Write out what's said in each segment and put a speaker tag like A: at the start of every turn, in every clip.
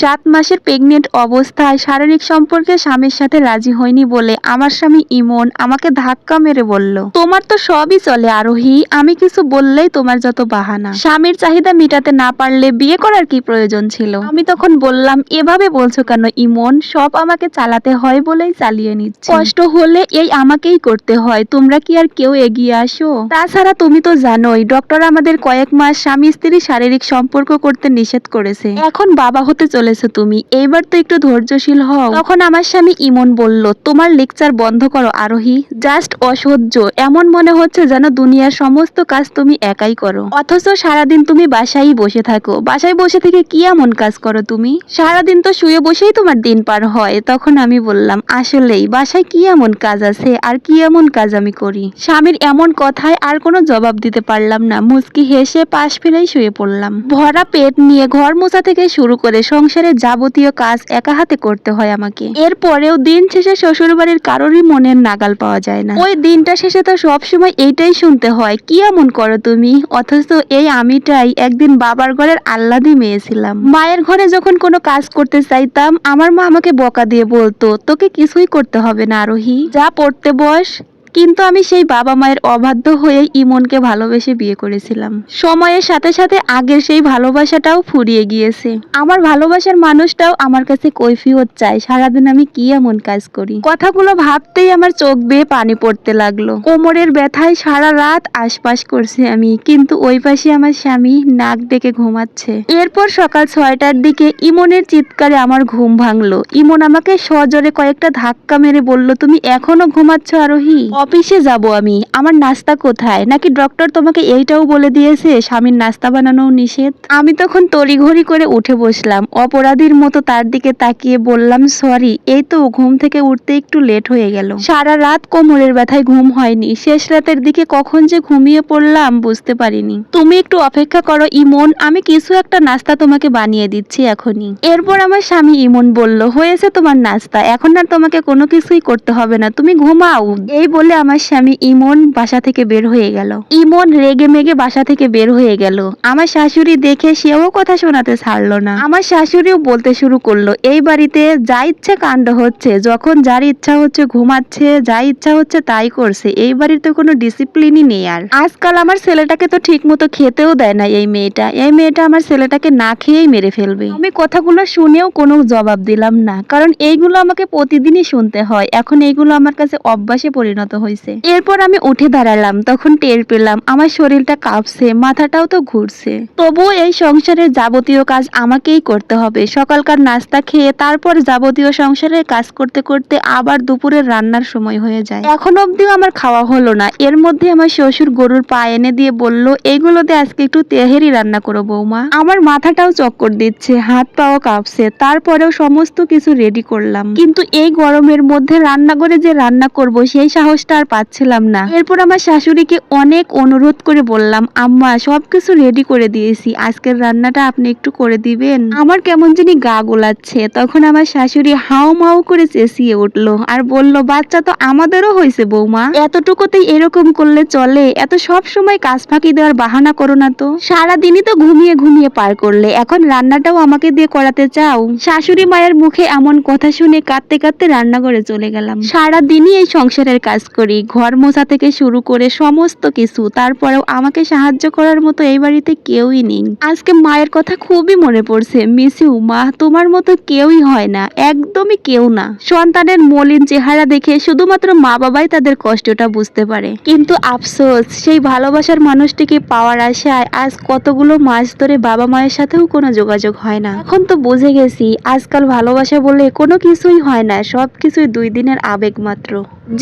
A: সাত মাসের প্রেগনেন্ট অবস্থায় শারীরিক সম্পর্কে স্বামীর সাথে রাজি হয়নি বলে আমার স্বামী ইমন আমাকে ধাক্কা মেরে বলল, তোমার তো সবই চলে আরোহী, আমি কিছু বললেই তোমার যত বাহানা। স্বামীর চাহিদা মেটাতে না পারলে বিয়ে করার কি প্রয়োজন ছিল? আমি তখন বললাম, এভাবে বলছো কেন ইমন? সব আমাকে চালাতে হয় বলেই চালিয়ে নিচ্ছে। কষ্ট হলে এই আমাকেই করতে হয়, তোমরা কি আর কেউ এগিয়ে আসো? তাছাড়া তুমি তো জানোই, ডক্টর আমাদের কয়েক মাস স্বামী স্ত্রী শারীরিক সম্পর্ক করতে নিষেধ করেছে। এখন বাবা হতে চলেছো তুমি। এইবার তো একটু ধৈর্যশীল হও। তখন আমার স্বামী ইমন বলল, তোমার লেকচার বন্ধ করো আরোহী। জাস্ট অসহ্য। এমন মনে হচ্ছে যেন দুনিয়ার সমস্ত কাজ তুমি একাই করো। অথচ সারাদিন তুমি বাসায় বসে থাকো। বাসায় বসে থেকে কি এমন কাজ করো তুমি? সারাদিন তো শুয়ে বসেই তোমার দিন পার হয়। তখন আমি বললাম, আসলেই, বাসায় কি এমন কাজ আছে? আর কি এমন কাজ আমি করি? স্বামীর এমন কথায় আর কোনো জবাব দিতে পারলাম না। মুচকি হেসে পাশ ফিরেই শুয়ে পড়লাম। ভরা পেট নিয়ে ঘর মোছা থেকে শুরু করে সংসারের যাবতীয় কাজ একা হাতে করতে হয় আমাকে। এরপরেও দিন শেষে শ্বশুর বাড়ির কারোরই মনের নাগাল পাওয়া যায় না। ওই দিনটা শেষে তো সবসময় এইটাই শুনতে হয়, কি এমন করো তুমি? অথচ এই আমিটাই একদিন বাবার ঘরের আহ্লাদি মেয়ে ছিলাম মায়ের ঘরে যখন কোনো কাজ করতে চাইতাম, আমার মা আমাকে বকা দিয়ে বলতো, তোকে কিছুই করতে হবে না আরোহী যা পড়তে বস কিন্তু আমি সেই বাবা মায়ের অবাধ্য হয়ে ইমনকে ভালোবেসে বিয়ে করেছিলাম। সময়ের সাথে সাথে আগের সেই ভালোবাসাটাও ফুরিয়ে গিয়েছে। আমার ভালোবাসার মানুষটাও আমার কাছে কৈফিয়ত চায়, সারাদিন আমি কি এমন কাজ করি? কথাগুলো ভাবতেই আমার চোখ বেয়ে পানি পড়তে লাগল। কোমরের ব্যথায় সারা রাত আশপাশ করছি আমি, কিন্তু ওই পাশে আমার স্বামী নাক ডেকে ঘুমাচ্ছে। এরপর সকাল ছয়টার দিকে ইমনের চিৎকারে আমার ঘুম ভাঙলো। ইমন আমাকে সজোরে কয়েকটা ধাক্কা মেরে বলল, তুমি এখনও ঘুমাচ্ছ আরোহী? অফিসে যাব আমি। আমার নাস্তা কোথায়? নাকি ডক্টর তোমাকে এইটাও বলে দিয়েছে, স্বামীর নাস্তা বানানো নিষেধ? আমি তখন তড়িঘড়ি করে উঠে বসলাম। অপরাধীর মতো তার দিকে তাকিয়ে বললাম, সরি, এই তো ঘুম থেকে উঠতে একটু লেট হয়ে গেল। সারা রাত কোমরের ব্যথায় ঘুম হয়নি। শেষ রাতের দিকে কখন যে ঘুমিয়ে পড়লাম বুঝতে পারিনি। তুমি একটু অপেক্ষা করো, ইমন। আমি কিছু একটা নাস্তা তোমাকে বানিয়ে দিচ্ছি এখনই। এরপর আমার স্বামী ইমন বলল, হয়েছে তোমার নাস্তা। এখন আর তোমাকে কোনো কিছুই করতে হবে না। তুমি ঘুমাও। এই বলে আমার স্বামী ইমন বাসা থেকে বের হয়ে গেল। ইমন রেগে মেগে বাসা থেকে বের হয়ে গেল। আমার শাশুড়ি দেখে সেও কথা শোনাতে ছাড়লো না। আমার শাশুড়িও বলতে শুরু করল, এই বাড়িতে যা ইচ্ছে কাণ্ড হচ্ছে, যখন যার ইচ্ছা হচ্ছে ঘুমাচ্ছে, যা ইচ্ছা হচ্ছে তাই করছে। এই বাড়িতে কোনো ডিসিপ্লিনই নেই আর। আজকাল আমার ছেলেটাকে তো ঠিক মতো খেতেও দেয় না এই মেয়েটা। এই মেয়েটা আমার ছেলেটাকে না খেয়েই মেরে ফেলবে। আমি কথাগুলো শুনেও কোনো জবাব দিলাম না, কারণ এইগুলো আমাকে প্রতিদিনই শুনতে হয়। এখন এইগুলো আমার কাছে অভ্যাসে পরিণত হয়েছে এরপর আমি উঠে দাঁড়ালাম, তখন টের পেলাম আমার শরীরটা কাঁপছে, মাথাটাও তো ঘুরছে। তবুও এই সংসারের যাবতীয় কাজ আমাকেই করতে হবে। সকালকার নাস্তা খেয়ে তারপর যাবতীয় সংসারের কাজ করতে করতে আবার দুপুরের রান্নার সময় হয়ে যায়। এখন অবধিও আমার খাওয়া হলো না। এর মধ্যে আমার শ্বশুর গরুর পা এনে দিয়ে বলল এগুলোতে আজকে একটু তেহেরি রান্না করো বৌমা। আমার মাথাটাও চক্কর দিচ্ছে, হাত পাও কাঁপছে, তারপরেও সমস্ত কিছু রেডি করলাম। কিন্তু এই গরমের মধ্যে রান্না করে যে রান্না করব, সেই সাহসটা আর পাচ্ছিলাম না। এরপর আমার শাশুড়িকে অনেক অনুরোধ করে বললাম, আম্মা, সবকিছু রেডি করে দিয়েছি। আজকের রান্নাটা আপনি একটু করে দিবেন। আমার কেমন জানি গা গোলাচ্ছে। তখন আমার শাশুড়ি হাও মাও করে চেঁচিয়ে উঠল আর বলল, বাচ্চা তো আমাদেরও হয়েছে বৌমা। এতটুকুতেই এরকম করলে চলে। এত সব সময় কাজ ফাঁকি দেওয়ার বাহানা করো না তো। সারাদিনই তো ঘুমিয়ে ঘুমিয়ে পার করলে। এখন রান্নাটাও আমাকে দিয়ে করাতে চাও? শাশুড়ি মায়ের মুখে এমন কথা শুনে কাঁদতে কাঁদতে রান্নাঘরে চলে গেলাম। সারাদিনই এই সংসারের কাজ করি, ঘর মোছা থেকে শুরু করে সমস্ত কিছু, তারপরেও আমাকে সাহায্য করার মতো এই বাড়িতে কেউই নেই। আজকে মায়ের কথা খুবই মনে পড়ছে মিসিউ মা, তোমার মতো কেউই হয় না, একদমই কেউ না। সন্তানের মলিন চেহারা দেখে শুধুমাত্র মা বাবাই তাদের কষ্টটা বুঝতে পারে। কিন্তু আফসোস, সেই ভালোবাসার মানুষটিকে পাওয়ার আশায় আজ কতগুলো মাস ধরে বাবা মায়ের সাথেও কোনো যোগাযোগ হয় না। এখন তো বুঝে গেছি, আজকাল ভালোবাসা বলে কোনো কিছুই হয় না সব কিছুই দুই দিনের আবেগ মাত্র।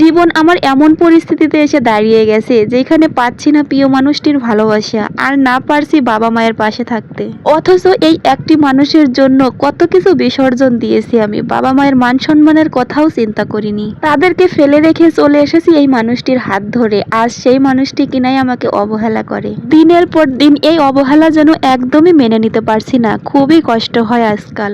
A: জীবন আমার এমন পরিস্থিতিতে এসে দাঁড়িয়ে গেছে যেখানে পাচ্ছি না প্রিয় মানুষটির ভালোবাসা আর না পারছি বাবা মায়ের পাশে থাকতে। অথচ এই একটি মানুষের জন্য কত কিছু বিসর্জন দিয়েছি আমি। বাবা মায়ের মান সম্মানের কথাও চিন্তা করিনি। তাদেরকে ফেলে রেখে চলে এসেছি এই মানুষটির হাত ধরে। আজ সেই মানুষটি কিনাই আমাকে অবহেলা করে। দিনের পর দিন এই অবহেলা যেন একদমই মেনে নিতে পারছি না। খুবই কষ্ট হয় আজকাল।